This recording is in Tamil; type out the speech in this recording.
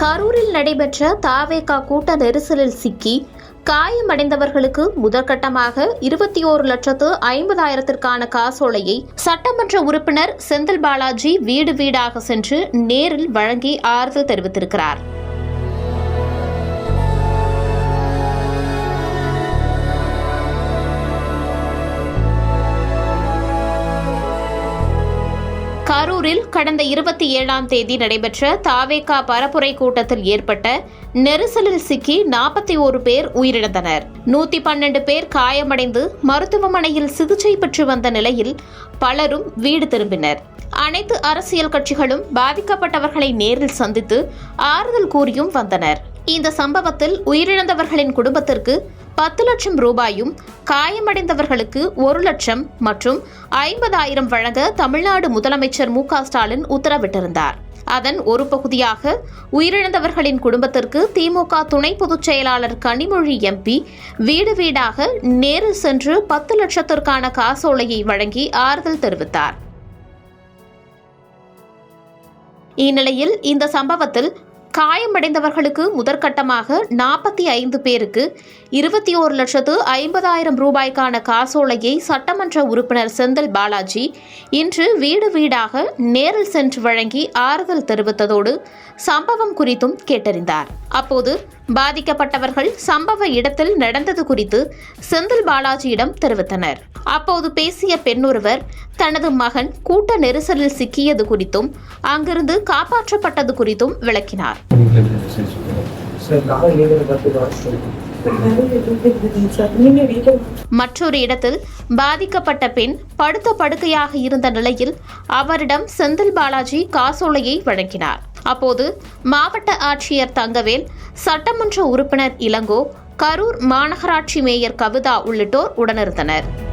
கரூரில் நடைபெற்ற தாவேகா கூட்ட நெரிசலில் சிக்கி காயமடைந்தவர்களுக்கு முதற்கட்டமாக இருபத்தி ஓரு லட்சத்து ஐம்பதாயிரத்திற்கான காசோலையை சட்டமன்ற உறுப்பினர் செந்தில் பாலாஜி வீடு வீடாக சென்று நேரில் வழங்கி ஆறுதல் தெரிவித்திருக்கிறார். கரூரில் கடந்த இருபத்தி ஏழாம் தேதி நடைபெற்ற தாவேகா பரப்புரை கூட்டத்தில் ஏற்பட்ட நெரிசலில் சிக்கி நாற்பத்தி ஓரு பேர் உயிரிழந்தனர். நூத்தி பன்னெண்டு பேர் காயமடைந்து மருத்துவமனையில் சிகிச்சை பெற்று வந்த நிலையில் பலரும் வீடு திரும்பினர். அனைத்து அரசியல் கட்சிகளும் பாதிக்கப்பட்டவர்களை நேரில் சந்தித்து ஆறுதல் கூறியும் வந்தனர். இந்த சம்பவத்தில் உயிரிழந்தவர்களின் குடும்பத்திற்கு பத்து லட்சம் ரூபாயும் காயமடைந்தவர்களுக்கு ஒரு லட்சம் மற்றும் ஐம்பதாயிரம் வழங்க தமிழ்நாடு முதலமைச்சர் மு ஸ்டாலின் உத்தரவிட்டிருந்தார். அதன் ஒரு பகுதியாக உயிரிழந்தவர்களின் குடும்பத்திற்கு திமுக துணை பொதுச் செயலாளர் கனிமொழி எம்பி வீடு வீடாக நேரில் சென்று பத்து லட்சத்திற்கான காசோலையை வழங்கி ஆறுதல் தெரிவித்தார். இந்நிலையில் இந்த சம்பவத்தில் காயமடைந்தவர்களுக்கு முதற்கட்டமாக நாற்பத்தி ஐந்து பேருக்கு இருபத்தி ஓரு லட்சத்து ஐம்பதாயிரம் ரூபாய்க்கான காசோலையை சட்டமன்ற உறுப்பினர் செந்தில் பாலாஜி இன்று வீடு வீடாக நேரில் சென்று வழங்கி ஆறுதல் தெரிவித்ததோடு சம்பவம் குறித்தும் கேட்டறிந்தார். அப்போது பாதிக்கப்பட்டவர்கள் சம்பவ இடத்தில் நடந்தது குறித்து செந்தில் பாலாஜியிடம் தெரிவித்தனர். அப்போது பேசிய பெண்ணொருவர் தனது மகன் கூட்ட நெரிசலில் சிக்கியது குறித்தும் அங்கிருந்து காப்பாற்றப்பட்டது குறித்தும் விளக்கினார். மற்றொரு இடத்தில் பாதிக்கப்பட்ட பெண் படுத்த படுக்கையாக இருந்த நிலையில் அவரிடம் செந்தில் பாலாஜி காசோலையை வழங்கினார். அப்போது மாவட்ட ஆட்சியர் தங்கவேல் சட்டமன்ற உறுப்பினர் இளங்கோ கரூர் மாநகராட்சி மேயர் கவிதா உள்ளிட்டோர் உடனிருந்தனர்.